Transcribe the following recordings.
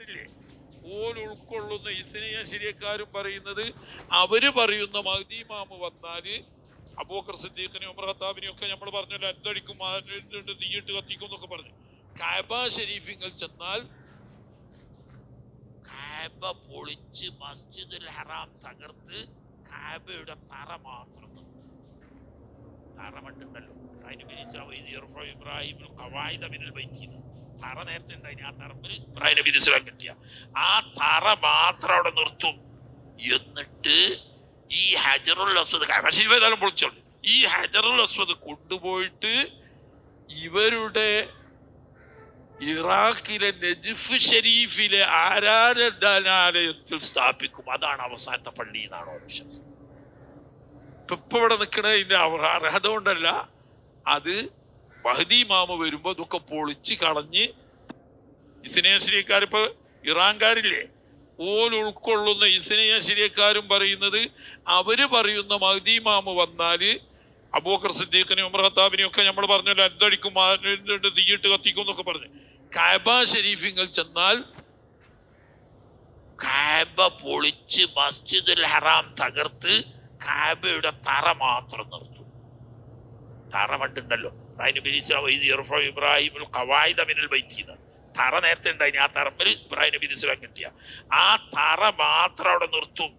ഇല്ലേ? ഓൽ ഉൾക്കൊള്ളുന്ന ഇസ്നിയ ശരിയക്കാരും പറയുന്നത് അവർ പറയുന്ന മഹദീമാമ് വന്നാൽ അബൂക്കർ സിദ്ദീഖിനെയും ഉമർ ഖത്താബിനെയും ഒക്കെ നമ്മൾ പറഞ്ഞല്ലോ എന്തടിക്കും തീയിട്ട് കത്തിക്കും എന്നൊക്കെ പറഞ്ഞു. കാബ ഷെരീഫിങ്ങൾ ചെന്നാൽ കാബ പൊളിച്ച് മസ്ജിദുൽ ഹറാം തകർത്ത് കാബയുടെ തറ മാത്രം തറമട്ടുണ്ടല്ലോ തറ മണ്ടുണ്ടല്ലോ അതിന് ഇബ്രാഹിം കവായിദ തറ നേരത്തെ ഉണ്ടായി ആ തറമ്പിൽ ഇബ്രാഹിം നബി ഇസ്ലാം കിട്ടിയ ആ തറ മാത്രം അവിടെ നിർത്തും. എന്നിട്ട് ഈ ഹജറുൽ അസ്വദ് ഏതായാലും പൊളിച്ചോളൂ ഈ ഹജറുൽ അസ്വദ് കൊണ്ടുപോയിട്ട് ഇവരുടെ ഇറാഖിലെ നജിഫ് ഷരീഫിലെ ആരാധനാലയത്തിൽ സ്ഥാപിക്കും. അതാണ് അവസാനത്തെ പള്ളി എന്നാണ് വിശ്വാസം ഇപ്പൊ ഇവിടെ നിൽക്കണ ഇതിന്റെ അർഹത കൊണ്ടല്ല അത് മഹദി മാമ വരുമ്പോ ഇതൊക്കെ പൊളിച്ച് കളഞ്ഞ് ഇസ്നേശ്രീക്കാർ ഇപ്പൊ ഇറാൻകാരില്ലേ? ഓൽ ഉൾക്കൊള്ളുന്ന ഇസ്നേശ്രീക്കാരും പറയുന്നത് അവർ പറയുന്ന മഹദി മാമ വന്നാൽ അബൂക്കർ സിദ്ദീഖിനെ ഉമർ ഖത്താബിനെയും ഒക്കെ നമ്മൾ പറഞ്ഞല്ലോ എന്തടിക്കും തീയിട്ട് കത്തിക്കും എന്നൊക്കെ പറഞ്ഞു. കാബ ഷരീഫിങ്ങൾ ചെന്നാൽ കാബ പൊളിച്ച് മസ്ജിദുൽ ഹറാം തകർത്ത് കാബയുടെ തറ മാത്രം നിർത്തും. തറ പിരിച്ച ഇബ്രാഹിം തറ നേരത്തെ ഉണ്ടായിന് ആ തറമ്പിൽ ഇബ്രാഹിം നബി ഇസ്ലാം കിട്ടിയ. ആ തറ മാത്രം അവിടെ നിർത്തും.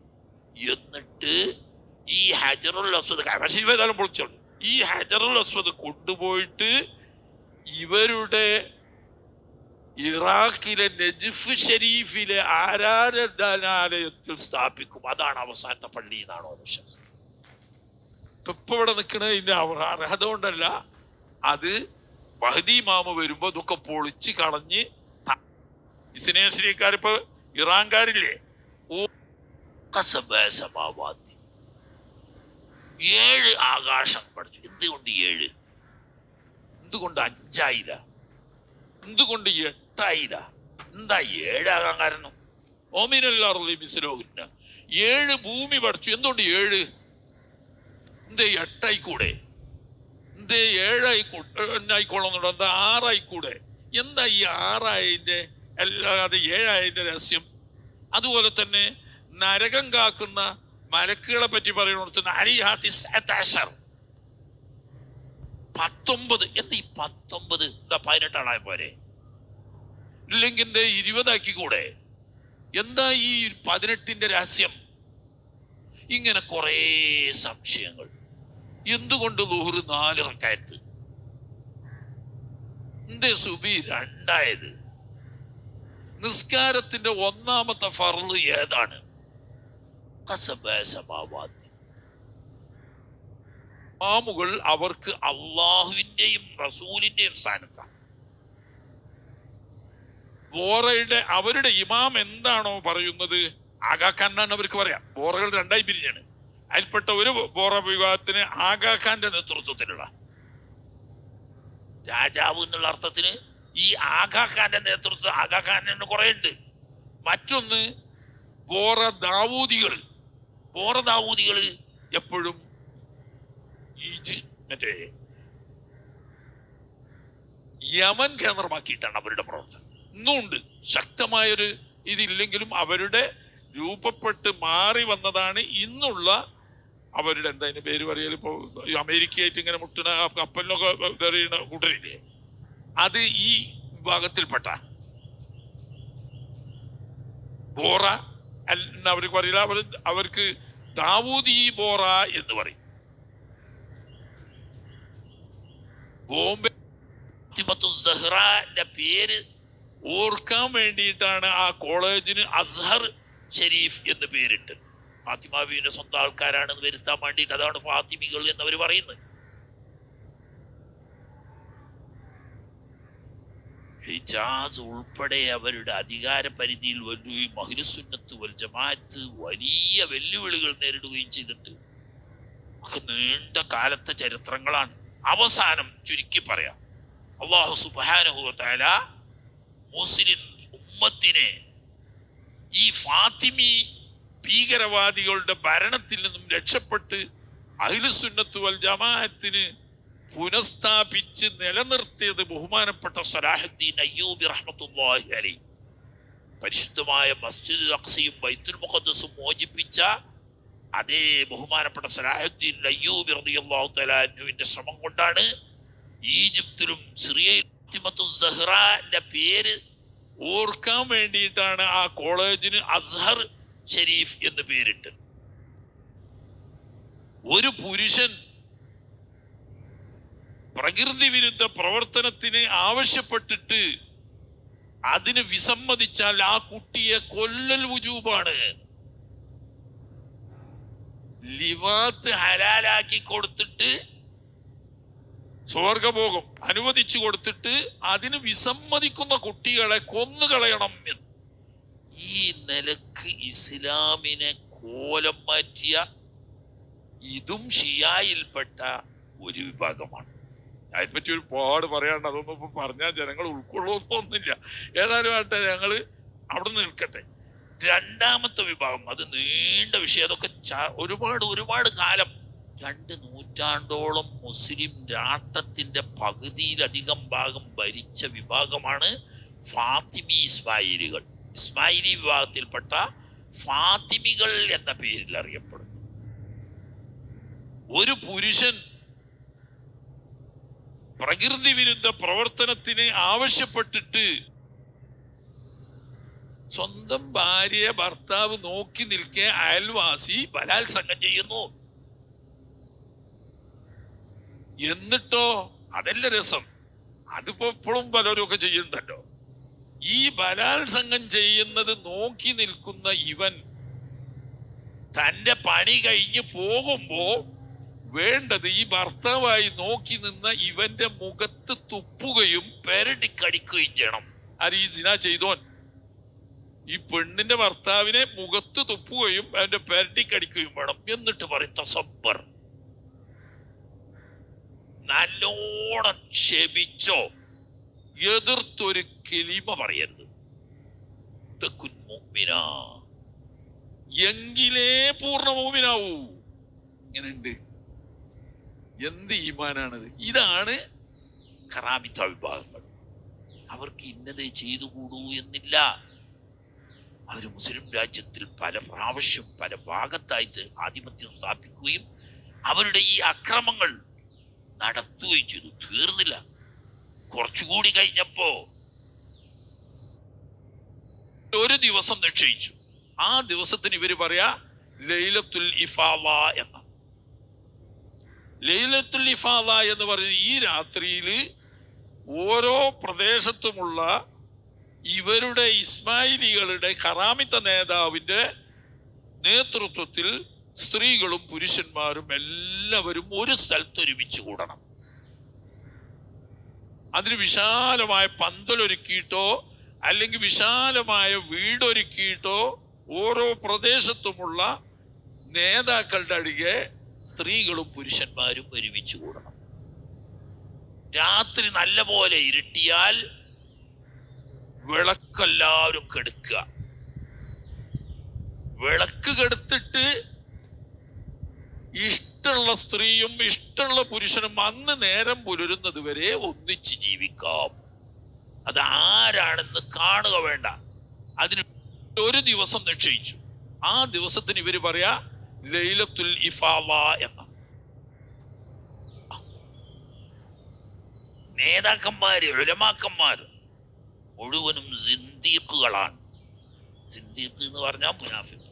എന്നിട്ട് ഈ ഹജറുൽ അസ്വദ് ഇവതാലും പൊളിച്ചോളൂ. ഈ ഹജറുൽ അസ്വദ് കൊണ്ടുപോയിട്ട് ഇവരുടെ ഇറാഖിലെ നജിഫ് ഷരീഫിലെ ആരാധനാലയത്തിൽ സ്ഥാപിക്കും. അതാണ് അവസാനത്തെ പള്ളി എന്നാണോ വിശ്വാസം ഇപ്പൊ ഇവിടെ നിൽക്കണേ ഇന്ന കൊണ്ടല്ല അത് മഹദി മാമ വരുമ്പോ ഇതൊക്കെ പൊളിച്ച് കളഞ്ഞ് ഇസ്നേശ്രീക്കാർ ഇപ്പൊ ഇറാൻകാരില്ലേ? ഓ കസബാസമാവാദി ഏഴ് ആകാശം പഠിച്ചു. എന്തുകൊണ്ട് ഏഴ്? എന്തുകൊണ്ട് അഞ്ചായിര? എന്തുകൊണ്ട് എട്ടായിര? എന്താ ഏഴാകാൻ കാരണം? ഓമിനല്ലാറുള്ള ഏഴ് ഭൂമി പഠിച്ചു. എന്തുകൊണ്ട് ഏഴ്? എന്തേ എട്ടായിക്കൂടെ? എന്തേ ഏഴായി ആയിക്കോളന്നുണ്ടോ എന്താ കൂടെ എന്താ ഈ ആറായതിന്റെ അല്ലാതെ ഏഴായതിന്റെ രഹസ്യം? അതുപോലെ തന്നെ നരകം കാക്കുന്ന മലക്കുകളെ പറ്റി പറയുന്നിടത്ത് അരിഹാത്തിസർ പത്തൊമ്പത്. എന്താ ഈ പത്തൊമ്പത്? എന്താ പതിനെട്ടാണായ പോരെ. ഇല്ലെങ്കിൽ ഇരുപതാക്കി കൂടെ എന്താ ഈ പതിനെട്ടിന്റെ രഹസ്യം? ഇങ്ങനെ കുറേ സംശയങ്ങൾ. എന്തുകൊണ്ട് ലുഹറ് നാല് റക്കായത്ത് എന്റെ സുബി രണ്ടായത്. നിസ്കാരത്തിന്റെ ഒന്നാമത്തെ ഫർൾ ഏതാണ്? മാമുകൾ അവർക്ക് അള്ളാഹുവിന്റെയും റസൂലിന്റെയും സ്ഥാനത്താണ്. ബോറയുടെ അവരുടെ ഇമാം എന്താണോ പറയുന്നത്? ആഗാഖാനാണ് അവർക്ക് പറയാം. ബോറകൾ രണ്ടായി പിരിഞ്ഞാണ്. അതിൽപ്പെട്ട ഒരു ബോറ വിഭാഗത്തിന് ആഗാഖാന്റെ നേതൃത്വത്തിലുള്ള രാജാവ് എന്നുള്ള അർത്ഥത്തിന് ഈ ആഗാഖാന്റെ നേതൃത്വം ആഗാഖാന്റെ കുറെ ഉണ്ട് മറ്റൊന്ന് ബോറ ദാവൂദികൾ. ബോറ ദാവൂദികൾ എപ്പോഴും മറ്റേ യമൻ കേന്ദ്രമാക്കിയിട്ടാണ് അവരുടെ പ്രവർത്തനം. ഇന്നും ഉണ്ട് ശക്തമായൊരു ഇതില്ലെങ്കിലും അവരുടെ രൂപപ്പെട്ട് മാറി വന്നതാണ് ഇന്നുള്ള അവരുടെ എന്താ അതിന്റെ പേര് പറയൽ ഇപ്പോ അമേരിക്കയായിട്ട് ഇങ്ങനെ മുട്ടണ ആ കപ്പലിനൊക്കെ എറിയണ കൂട്ടരില്ലേ? അത് ഈ വിഭാഗത്തിൽപ്പെട്ട ബോറ അവർക്ക് പറയില്ല. അവർ അവർക്ക് ദാവൂദി ബോറ എന്ന് പറയും. ബോംബെ സഹ്റാന്റെ പേര് ഓർക്കാൻ വേണ്ടിയിട്ടാണ് ആ കോളേജിന് അസ്ഹർ ഷെരീഫ് എന്ന് പേരിട്ട് ഫാത്തിമാബിന്റെ സ്വന്തം ആൾക്കാരാണെന്ന് വരുത്താൻ വേണ്ടിയിട്ട് അതാണ് ഫാത്തിമികൾ എന്നവർ പറയുന്നത്. ഹിജാസ് ഉൾപ്പെടെ അവരുടെ അധികാര പരിധിയിൽ വരികയും മഹിരസുന്നത്ത് വൽ ജമാഅത്ത് വലിയ വെല്ലുവിളികൾ നേരിടുകയും ചെയ്തിട്ട് നീണ്ട കാലത്തെ ചരിത്രങ്ങളാണ്. അവസാനം ചുരുക്കി പറയാം. അള്ളാഹു സുബാനുഹുല മുസ്ലിം ഉമ്മത്തിനെ ഈ ഫാത്തിമി ഭീകരവാദികളുടെ ഭരണത്തിൽ നിന്നും രക്ഷപ്പെട്ട് അഹിലുസുന്നത്ത് വൽ ജമാഅത്തിന് പുനഃസ്ഥാപിച്ച് നിലനിർത്തിയത് ബഹുമാനപ്പെട്ട സലാഹുദ്ദീൻ അയ്യൂബി റഹ്മത്തുല്ലാഹി അലൈഹി പരിശുദ്ധമായ മസ്ജിദ് അക്സിയും ബൈത്തുൽ മുഖദ്സും മോചിപ്പിച്ച അതേ ബഹുമാനപ്പെട്ട സലാഹുദ്ദീൻ അയ്യൂബി റളിയല്ലാഹു തആല അൻഹുവിന്റെ ശ്രമം കൊണ്ടാണ് ഈജിപ്തിലും സിറിയയിലും പേര് ഓർക്കാൻ വേണ്ടിയിട്ടാണ് ആ കോളേജിന് അസ്ഹർ ഷരീഫ് എന്ന് പേരിട്ട്. ഒരു പുരുഷൻ പ്രകൃതി വിരുദ്ധ പ്രവർത്തനത്തിന് ആവശ്യപ്പെട്ടിട്ട് അതിന് വിസമ്മതിച്ചാൽ ആ കുട്ടിയെ കൊല്ലൽ വുജൂബാണ്. ലിവാത്ത് ഹലാലാക്കി കൊടുത്തിട്ട് സ്വർഗഭോഗം അനുവദിച്ചു കൊടുത്തിട്ട് അതിന് വിസമ്മതിക്കുന്ന കുട്ടികളെ കൊന്നുകളയണം എന്ന്. ഈ നിലയ്ക്ക് ഇസ്ലാമിനെ കോലം മാറ്റിയ ഇതും ഷിയായിൽപ്പെട്ട ഒരു വിഭാഗമാണ്. അതിനെപ്പറ്റി ഒരുപാട് പറയാണ്ട് അതൊന്നും ഇപ്പൊ പറഞ്ഞാൽ ജനങ്ങൾ ഉൾക്കൊള്ളുമെന്നൊന്നുമില്ല ഏതായാലും ആട്ടെ ഞങ്ങൾ അവിടെ നിൽക്കട്ടെ. രണ്ടാമത്തെ വിഭാഗം അത് നീണ്ട വിഷയം. അതൊക്കെ ഒരുപാട് ഒരുപാട് കാലം രണ്ട് നൂറ്റാണ്ടോളം മുസ്ലിം രാഷ്ട്രത്തിന്റെ പകുതിയിലധികം ഭാഗം ഭരിച്ച വിഭാഗമാണ് ഫാത്തിമി ഇസ്മായിലികൾ. ഇസ്മായിലി വിഭാഗത്തിൽപ്പെട്ട ഫാത്തിമികൾ എന്ന പേരിൽ അറിയപ്പെടുന്നു. ഒരു പുരുഷൻ പ്രകൃതി വിരുദ്ധ പ്രവർത്തനത്തിന് ആവശ്യപ്പെട്ടിട്ട് സ്വന്തം ഭാര്യയെ ഭർത്താവ് നോക്കി നിൽക്കെ അയൽവാസി ബലാത്സംഗം ചെയ്യുന്നു. എന്നിട്ടോ? അതല്ല രസം. അതിപ്പോ എപ്പോഴും പലരും ഒക്കെ ചെയ്യുന്നുണ്ടല്ലോ. ഈ ബലാത്സംഗം ചെയ്യുന്നത് നോക്കി നിൽക്കുന്ന ഇവൻ തന്റെ പണി കഴിഞ്ഞ് പോകുമ്പോ വേണ്ടത് ഈ ഭർത്താവായി നോക്കി നിന്ന ഇവന്റെ മുഖത്ത് തുപ്പുകയും പെരടിക്കടിക്കുകയും ചെയ്യണം. ആര് ഈ ചെയ്തോൻ? ഈ പെണ്ണിന്റെ ഭർത്താവിനെ മുഖത്ത് തുപ്പുകയും അവന്റെ പെരടിക്കടിക്കുകയും വേണം എന്നിട്ട് പറയും തസബ്ബർ. നല്ലോണം ക്ഷമിച്ചോ. എതിർത്തൊരു കിളിമ പറയരുത്. എങ്കിലേ പൂർണ മോമിനാവൂ ഇങ്ങനെയുണ്ട് എന്ത് ഈമാനാണത്? ഇതാണ് കറാമിത്ത വിഭാഗങ്ങൾ. അവർക്ക് ഇന്നതേ ചെയ്തുകൂടൂ എന്നില്ല. അവർ മുസ്ലിം രാജ്യത്തിൽ പല പ്രാവശ്യം പല ഭാഗത്തായിട്ട് ആധിപത്യം സ്ഥാപിക്കുകയും അവരുടെ ഈ അക്രമങ്ങൾ നടത്തുകയും ചെയ്തു. തീർന്നില്ല. കുറച്ചുകൂടി കഴിഞ്ഞപ്പോ ഒരു ദിവസം നിശ്ചയിച്ചു. ആ ദിവസത്തിന് ഇവർ പറയാ ലൈലത്തുൽ ഇഫാല എന്ന. ലൈലത്തുൽ ഇഫാല എന്ന് പറയുന്നത് ഈ രാത്രിയിൽ ഓരോ പ്രദേശത്തുമുള്ള ഇവരുടെ ഇസ്മായിലികളുടെ കറാമിത്ത നേതാവിന്റെ നേതൃത്വത്തിൽ സ്ത്രീകളും പുരുഷന്മാരും എല്ലാവരും ഒരു സ്ഥലത്ത് ഒരുമിച്ച് കൂടണം. അതിന് വിശാലമായ പന്തലൊരുക്കിയിട്ടോ അല്ലെങ്കിൽ വിശാലമായ വീടൊരുക്കിയിട്ടോ ഓരോ പ്രദേശത്തുമുള്ള നേതാക്കളുടെ അടികെ സ്ത്രീകളും പുരുഷന്മാരും ഒരുമിച്ച് കൂടണം. രാത്രി നല്ല പോലെ ഇരുട്ടിയാൽ വിളക്കെല്ലാവരും കെടുക്കുക. വിളക്ക് കെടുത്തിട്ട് ഇഷ്ടമുള്ള സ്ത്രീയും ഇഷ്ടമുള്ള പുരുഷനും അന്ന് നേരം പുലരുന്നത് വരെ ഒന്നിച്ച് ജീവിക്കാം. അത് ആരാണെന്ന് കാണുക വേണ്ട. അതിന് ഒരു ദിവസം നിശ്ചയിച്ചു. ആ ദിവസത്തിന് ഇവർ പറയാ ലൈലത്തുൽ ഇഫാവ എന്ന. നേതാക്കന്മാര് ഒരമാക്കന്മാര് മുഴുവനും സിന്ദീഖുകളാണ് സിന്ദീഖ് എന്ന് പറഞ്ഞാൽ മുനാഫിഖ്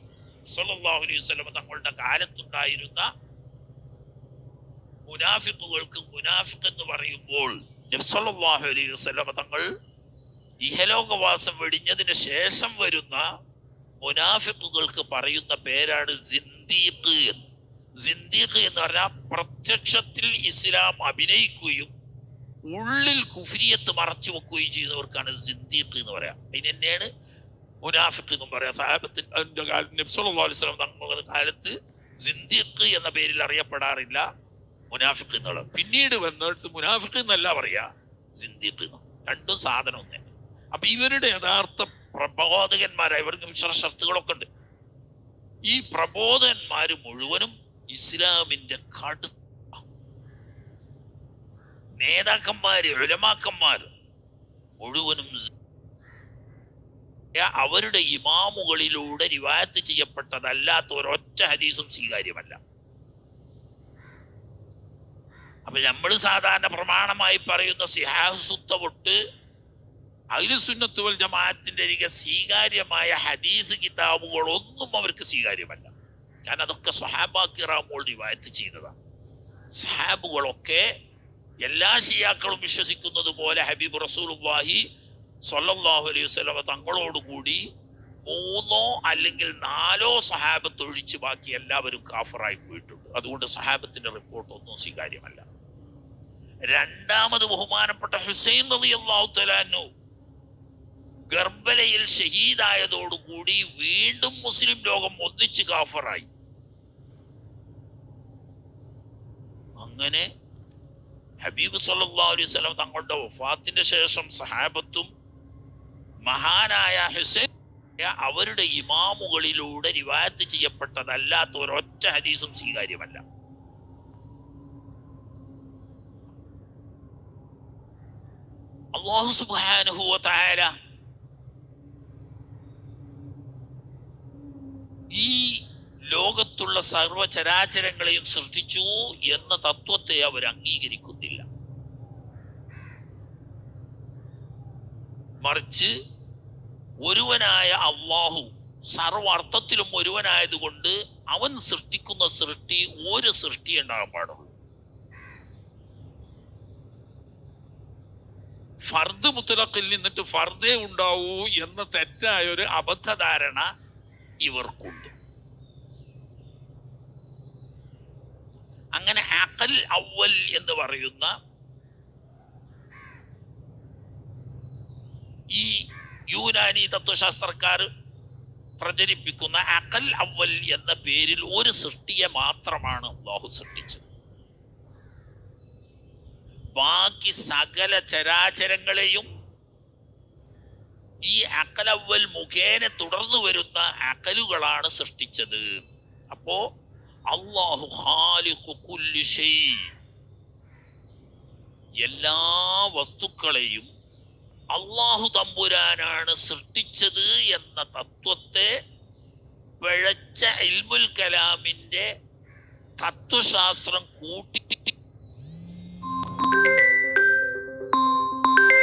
സല്ലല്ലാഹു അലൈഹി വസല്ലം തങ്ങളുടെ കാലത്തുണ്ടായിരുന്ന മുനാഫിഖുകൾക്ക് മുനാഫിഖ് എന്ന് പറയുമ്പോൾ നബി സല്ലല്ലാഹു അലൈഹി വസല്ലം തങ്ങൾ ഇഹലോകവാസം വെടിഞ്ഞതിന് ശേഷം വരുന്ന മുനാഫിക്കുകൾക്ക് പറയുന്ന പേരാണ് സിന്ദീഖ്. സിന്ദീഖ് എന്ന് പറഞ്ഞാൽ പ്രത്യക്ഷത്തിൽ ഇസ്ലാം അഭിനയിക്കുകയും ഉള്ളിൽ കുഫിരിയത്ത് മറച്ചു വെക്കുകയും ചെയ്യുന്നവർക്കാണ് സിന്ദീഖ് എന്ന് പറയാം. അതിന് തന്നെയാണ് മുനാഫിഖ് എന്നും പറയാം. അലൈഹി വസല്ലം തങ്ങളുടെ കാലത്ത് സിന്ദീഖ് എന്ന പേരിൽ അറിയപ്പെടാറില്ല. മുനാഫിഖ് എന്നുള്ളത് പിന്നീട് വന്നിട്ട് മുനാഫിഖ് എന്നല്ല പറയാ സിന്ദിഖ് രണ്ടും സാധനം ഒന്നേ. അപ്പൊ ഇവരുടെ യഥാർത്ഥ പ്രബോധകന്മാരായ ഇവർക്ക് മിശ്ര ഉണ്ട്. ഈ പ്രബോധകന്മാര് മുഴുവനും ഇസ്ലാമിന്റെ കടുത്ത നേതാക്കന്മാര് ഉലമാക്കന്മാര് മുഴുവനും അവരുടെ ഇമാമുകളിലൂടെ റിവായത്ത് ചെയ്യപ്പെട്ടതല്ലാത്ത ഒരൊറ്റ ഹദീസും സ്വീകാര്യമല്ല. അപ്പൊ നമ്മൾ സാധാരണ പ്രമാണമായി പറയുന്ന സിഹാസുത്ത തൊട്ട് അഖിലുസുന്നത്ത് വൽ ജമാഅത്തിന്റെ അരികെ സ്വീകാര്യമായ ഹദീസ് കിതാബുകളൊന്നും അവർക്ക് സ്വീകാര്യമല്ല. ഞാൻ അതൊക്കെ സഹാബാക്കിറാമോൾ റിവായത്ത് ചെയ്തതാണ്. സഹാബുകളൊക്കെ എല്ലാ ഷിയാക്കളും വിശ്വസിക്കുന്നത് പോലെ ഹബീബ് റസൂലുള്ളാഹി സൊല്ലാഹു അലൈഹി വസല്ലമ തങ്ങളോടുകൂടി മൂന്നോ അല്ലെങ്കിൽ നാലോ സഹാബത്ത് ഒഴിച്ച് ബാക്കി എല്ലാവരും കാഫറായി പോയിട്ടുണ്ട്. അതുകൊണ്ട് സഹാബത്തിന്റെ റിപ്പോർട്ടൊന്നും സ്വീകാര്യമല്ല. രണ്ടാമത് ബഹുമാനപ്പെട്ട ഹുസൈൻ റളിയല്ലാഹു അള്ളാഹുത്തലാനു ഗർബലയിൽ ഷഹീദായതോടുകൂടി വീണ്ടും മുസ്ലിം ലോകം ഒന്നിച്ച് കാഫറായി. അങ്ങനെ ഹബീബ് സല്ലാ അലൈഹി സ്വലം തങ്ങളുടെ വഫാത്തിന്റെ ശേഷം സഹാബത്തും മഹാനായ ഹുസൈൻ അവരുടെ ഇമാമുകളിലൂടെ റിവായത്ത് ചെയ്യപ്പെട്ടതല്ലാത്ത ഒരൊറ്റ ഹദീസും സ്വീകാര്യമല്ല. അള്ളാഹു സുബ്ഹാനഹു വ തആല ഈ ലോകത്തുള്ള സർവചരാചരങ്ങളെയും സൃഷ്ടിച്ചു എന്ന തത്വത്തെ അവർ അംഗീകരിക്കുന്നില്ല. മറിച്ച് ഒരുവനായ അള്ളാഹു സർവർത്ഥത്തിലും ഒരുവനായതുകൊണ്ട് അവൻ സൃഷ്ടിക്കുന്ന സൃഷ്ടി ഒരു സൃഷ്ടി ഉണ്ടാകാൻ പാടുള്ളൂ. ഫർദ് മുത്തലക്കിൽ നിന്നിട്ട് ഫർദേ ഉണ്ടാവൂ എന്ന തെറ്റായ ഒരു അബദ്ധധാരണ ഇവർക്കുണ്ട്. അങ്ങനെ അക്കൽ അവൽ എന്ന് പറയുന്ന ഈ യൂനാനി തത്വശാസ്ത്രക്കാർ പ്രചരിപ്പിക്കുന്ന അക്കൽ അവൽ എന്ന പേരിൽ ഒരു സൃഷ്ടിയെ മാത്രമാണ് അള്ളാഹു സൃഷ്ടിച്ചത്. ബാക്കി സകല ചരാചരങ്ങളെയും ഈ അക്കലവൽ മുഖേന തുടർന്നു വരുന്ന അക്കലുകളാണ് സൃഷ്ടിച്ചത്. അപ്പോ അള്ളാഹു എല്ലാ വസ്തുക്കളെയും അള്ളാഹു തമ്പുരാനാണ് സൃഷ്ടിച്ചത് എന്ന തത്വത്തെ പിഴച്ച ഇൽമുൽ കലാമിന്റെ തത്വശാസ്ത്രം കൂട്ടി